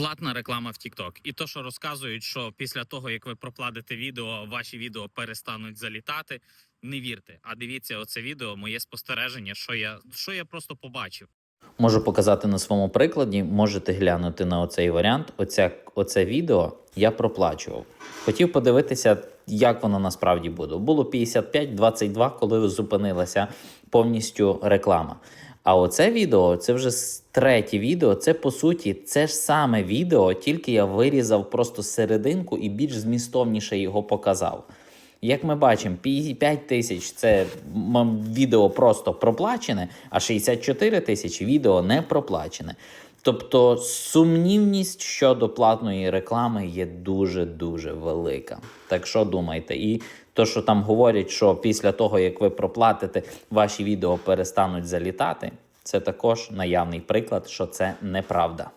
Платна реклама в TikTok. І то, що розказують, що після того, як ви проплатите відео, ваші відео перестануть залітати. Не вірте, а дивіться оце відео, моє спостереження, що я що я просто побачив. Можу показати на своєму прикладі. Можете глянути на оцей варіант. Оця, оце відео я проплачував. Хотів подивитися, як воно насправді буде. Було 55-22, коли зупинилася повністю реклама. А оце відео, це вже третє відео. Це по суті це ж саме відео, тільки я вирізав просто серединку і більш змістовніше його показав. Як ми бачимо, 5 тисяч це відео просто проплачене, а 64 тисячі відео не проплачене. Тобто сумнівність щодо платної реклами є дуже дуже велика. Так що думайте? І то, що там говорять, що після того, як ви проплатите, ваші відео перестануть залітати, це також наявний приклад, що це неправда.